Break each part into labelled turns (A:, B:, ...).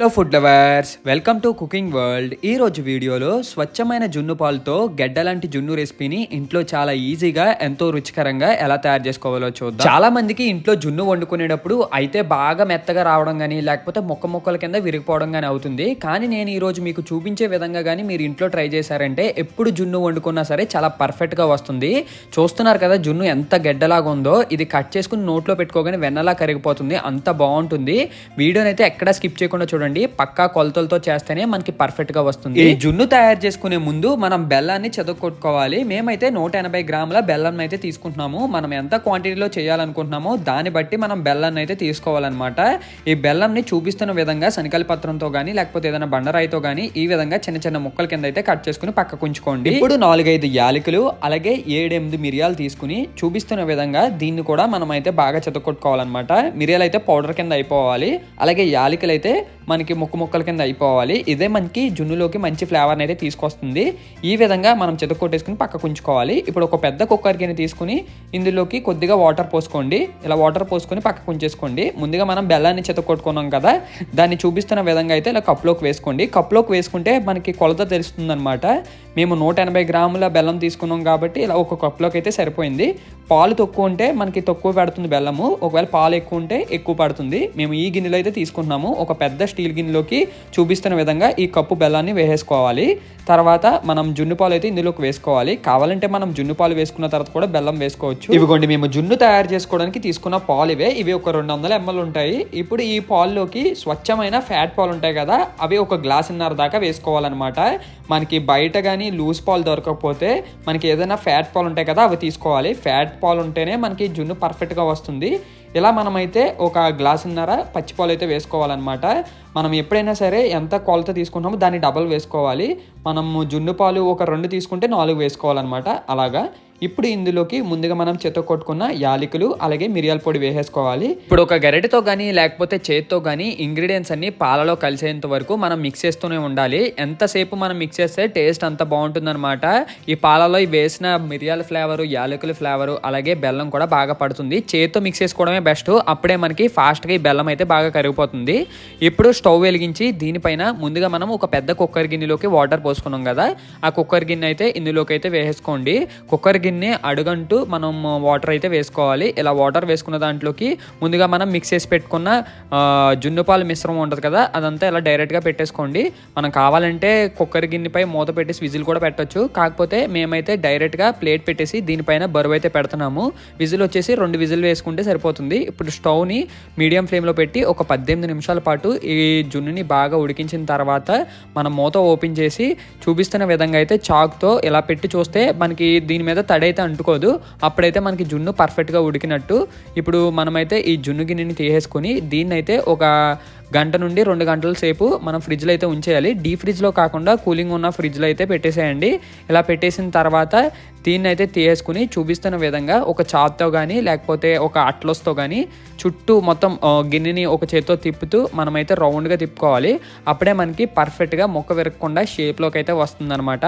A: Hello food lovers welcome to cooking world ఈ రోజు వీడియోలో స్వచ్ఛమైన జున్ను పాలతో గడ్డ లాంటి జున్ను రెసిపీని ఇంట్లో చాలా ఈజీగా ఎంతో రుచికరంగా ఎలా తయారు చేసుకోవాలో చూద్దాం. చాలా మందికి ఇంట్లో జున్ను వండుకునేటప్పుడు అయితే బాగా మెత్తగా రావడం కానీ లేకపోతే మొక్క మొక్కల కింద విరిగిపోవడం కానీ అవుతుంది. కానీ నేను ఈ రోజు మీకు చూపించే విధంగా కానీ మీరు ఇంట్లో ట్రై చేశారంటే ఎప్పుడు జున్ను వండుకున్నా సరే చాలా పర్ఫెక్ట్గా వస్తుంది. చూస్తున్నారు కదా జున్ను ఎంత గడ్డలాగా ఉందో. ఇది కట్ చేసుకుని నోట్లో పెట్టుకోగానే వెన్నలా కరిగిపోతుంది. అంత బాగుంటుంది. వీడియోనైతే అయితే ఎక్కడా స్కిప్ చేయకుండా చూడండి. పక్కా కొలతలతో చేస్తేనే మనకి పర్ఫెక్ట్గా వస్తుంది. ఈ జున్ను తయారు చేసుకునే ముందు మనం బెల్లాన్ని చెదకొట్టుకోవాలి మేమైతే నూట ఎనభై గ్రాముల బెల్లం అయితే తీసుకుంటున్నాము. మనం ఎంత క్వాంటిటీలో చేయాలనుకుంటున్నామో దాన్ని బట్టి మనం బెల్లాన్ని అయితే తీసుకోవాలన్నమాట. ఈ బెల్లంని చూపిస్తున్న విధంగా శనికల పత్రంతో కానీ లేకపోతే ఏదైనా బండరాయితో కానీ ఈ విధంగా చిన్న చిన్న ముక్కల కింద అయితే కట్ చేసుకుని పక్కకు ఉంచుకోండి. ఇప్పుడు నాలుగైదు యాలకులు అలాగే ఏడెనిమిది మిరియాలు తీసుకుని చూపిస్తున్న విధంగా దీన్ని కూడా మనం అయితే బాగా చెతకొట్టుకోవాలన్నమాట మిరియాలు అయితే పౌడర్ కింద అయిపోవాలి. అలాగే యాలకులు అయితే మనకి ముక్కు ముక్కల కింద అయిపోవాలి. ఇదే మనకి జున్నులోకి మంచి ఫ్లేవర్ని అయితే తీసుకొస్తుంది. ఈ విధంగా మనం చెతకొట్టేసుకుని పక్కకు ఉంచుకోవాలి ఇప్పుడు ఒక పెద్ద కుక్కర్ గిన్నె తీసుకుని ఇందులోకి కొద్దిగా వాటర్ పోసుకోండి. ఇలా వాటర్ పోసుకొని పక్కకు ఉంచేసుకోండి ముందుగా మనం బెల్లాన్ని చెతకొట్టుకున్నాం కదా దాన్ని చూపిస్తున్న విధంగా అయితే ఇలా కప్లోకి వేసుకోండి. కప్లోకి వేసుకుంటే మనకి కొలత తెలుస్తుంది అనమాట మేము నూట ఎనభై గ్రాముల బెల్లం తీసుకున్నాం కాబట్టి ఇలా ఒక కప్లోకి అయితే సరిపోయింది. పాలు తక్కువ ఉంటే మనకి తక్కువ పడుతుంది బెల్లము. ఒకవేళ పాలు ఎక్కువ ఉంటే ఎక్కువ పడుతుంది. మేము ఈ గిన్నెలో అయితే తీసుకుంటున్నాము. ఒక పెద్ద స్టీల్ గిన్నెలోకి చూపిస్తున్న విధంగా ఈ కప్పు బెల్లాన్ని వేసేసుకోవాలి. తర్వాత మనం జున్ను పాలు అయితే ఇందులోకి వేసుకోవాలి. కావాలంటే మనం జున్ను పాలు వేసుకున్న తర్వాత కూడా బెల్లం వేసుకోవచ్చు. ఇవిగోండి మేము జున్ను తయారు చేసుకోవడానికి తీసుకున్న పాలు ఇవే. ఇవి ఒక రెండు వందల ఎంఎల్ ఉంటాయి. ఇప్పుడు ఈ పాల్లోకి స్వచ్ఛమైన ఫ్యాట్ పాలు ఉంటాయి కదా అవి ఒక గ్లాసున్నర దాకా వేసుకోవాలన్నమాట. మనకి బయట కానీ లూజ్ పాలు దొరకకపోతే మనకి ఏదైనా ఫ్యాట్ పాలు ఉంటాయి కదా అవి తీసుకోవాలి. ఫ్యాట్ పాలు ఉంటేనే మనకి జున్ను పర్ఫెక్ట్గా వస్తుంది. ఇలా మనమైతే ఒక గ్లాసున్నర పచ్చి పాలు అయితే వేసుకోవాలన్నమాట. మనం ఎప్పుడైనా సరే ఎంత కొలత తీసుకుంటామో దాన్ని డబల్ వేసుకోవాలి. మనము జున్ను పాలు ఒక రెండు తీసుకుంటే నాలుగు వేసుకోవాలన్నమాట. అలాగా? ఇప్పుడు ఇందులోకి ముందుగా మనం చెత్త కొట్టుకున్న యాలకులు అలాగే మిరియాల పొడి వేసేసుకోవాలి. ఇప్పుడు ఒక గరిటతో కానీ లేకపోతే చేత్తో కానీ ఇంగ్రీడియంట్స్ అన్ని పాలలో కలిసేంత వరకు మనం మిక్స్ చేస్తూనే ఉండాలి. ఎంతసేపు మనం మిక్స్ చేస్తే టేస్ట్ అంత బాగుంటుందన్నమాట. ఈ పాలలో వేసిన మిరియాల ఫ్లేవరు యాలకుల ఫ్లేవరు అలాగే బెల్లం కూడా బాగా పడుతుంది. చేత్తో మిక్స్ చేసుకోవడమే బెస్ట్. అప్పుడే మనకి ఫాస్ట్గా ఈ బెల్లం అయితే బాగా కరిగిపోతుంది. ఇప్పుడు స్టవ్ వెలిగించి దీనిపైన ముందుగా మనం ఒక పెద్ద కుక్కర్ గిన్నెలోకి వాటర్ పోసుకున్నాం కదా. ఆ కుక్కర్ గిన్నె అయితే ఇందులోకి అయితే వేసేసుకోండి. కుక్కర్ గిన్నె అడుగంటూ మనం వాటర్ అయితే వేసుకోవాలి. ఇలా వాటర్ వేసుకున్న దాంట్లోకి ముందుగా మనం మిక్స్ చేసి పెట్టుకున్న ఆ, జున్ను పాలు మిశ్రమం ఉంటుంది కదా అదంతా ఇలా డైరెక్ట్గా పెట్టేసుకోండి. మనం కావాలంటే కుక్కర్ గిన్నెపై మూత పెట్టేసి విజిల్ కూడా పెట్టచ్చు. కాకపోతే మేమైతే డైరెక్ట్గా ప్లేట్ పెట్టేసి దీనిపైన బరువు అయితే పెడుతున్నాము. విజిల్ వచ్చేసి రెండు విజిల్ వేసుకుంటే సరిపోతుంది. ఇప్పుడు స్టవ్ని మీడియం ఫ్లేమ్లో పెట్టి ఒక పద్దెనిమిది నిమిషాల పాటు ఈ జున్నుని బాగా ఉడికించిన తర్వాత మనం మూత ఓపెన్ చేసి చూపిస్తున్న విధంగా అయితే చాక్తో ఇలా పెట్టి చూస్తే మనకి దీని మీద తడి తడైతే అంటుకోదు. అప్పుడైతే మనకి జున్ను పర్ఫెక్ట్గా ఉడికినట్టు. ఇప్పుడు మనమైతే ఈ జున్ను గిన్నెని తీసేసుకొని దీన్ని అయితే ఒక గంట నుండి రెండు గంటల సేపు మనం ఫ్రిడ్జ్లో అయితే ఉంచేయాలి. డీ ఫ్రిడ్జ్లో కాకుండా కూలింగ్ ఉన్న ఫ్రిడ్జ్లో అయితే పెట్టేసేయండి. ఇలా పెట్టేసిన తర్వాత దీన్ని అయితే తీయేసుకుని చూపిస్తున్న విధంగా ఒక చాత్తో కానీ లేకపోతే ఒక అట్లస్తో కానీ చుట్టూ మొత్తం గిన్నెని ఒక చేత్తో తిప్పుతూ మనమైతే రౌండ్గా తిప్పుకోవాలి. అప్పుడే మనకి పర్ఫెక్ట్గా మొక్క విరగకుండా షేప్లోకి అయితే వస్తుందన్నమాట.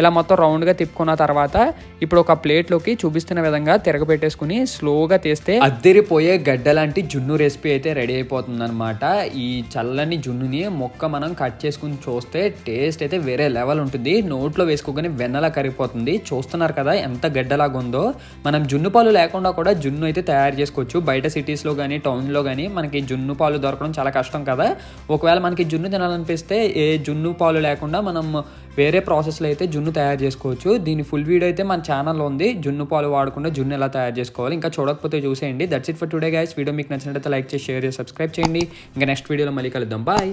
A: ఇలా మొత్తం రౌండ్గా తిప్పుకున్న తర్వాత ఇప్పుడు ఒక ప్లేట్లోకి చూపిస్తున్న విధంగా తిరగబెట్టేసుకుని స్లోగా తీస్తే అద్దరిపోయే గడ్డ లాంటి జున్ను రెసిపీ అయితే రెడీ అయిపోతుంది అనమాట ఈ చల్లని జున్నుని మొక్క మనం కట్ చేసుకుని చూస్తే టేస్ట్ అయితే వేరే లెవెల్ ఉంటుంది. నోట్లో వేసుకోగానే వెన్నలా కరిగిపోతుంది. చూస్తున్నారు కదా ఎంత గడ్డలాగా ఉందో. మనం జున్ను పాలు లేకుండా కూడా జున్ను అయితే తయారు చేసుకోవచ్చు. బయట సిటీస్లో కానీ టౌన్లో కానీ మనకి జున్ను పాలు దొరకడం చాలా కష్టం కదా. ఒకవేళ మనకి జున్ను తినాలనిపిస్తే ఏ జున్ను పాలు లేకుండా మనం వేరే ప్రాసెస్లో అయితే జున్ను తయారు చేసుకోవచ్చు. దీని ఫుల్ వీడియో అయితే మన ఛానల్లో ఉంది. జున్ను పాలు వాడకుండా జున్ను ఎలా తయారు చేసుకోవాలి ఇంకా చూడకపోతే చూసేయండి. That's it for today guys video మీకు నచ్చినట్లయితే లైక్ చేసి షేర్ చేసి సబ్స్క్రైబ్ చేయండి. ఇంకా నెక్స్ట్ వీడియోలో మళ్ళీ కలుద్దాం. బాయ్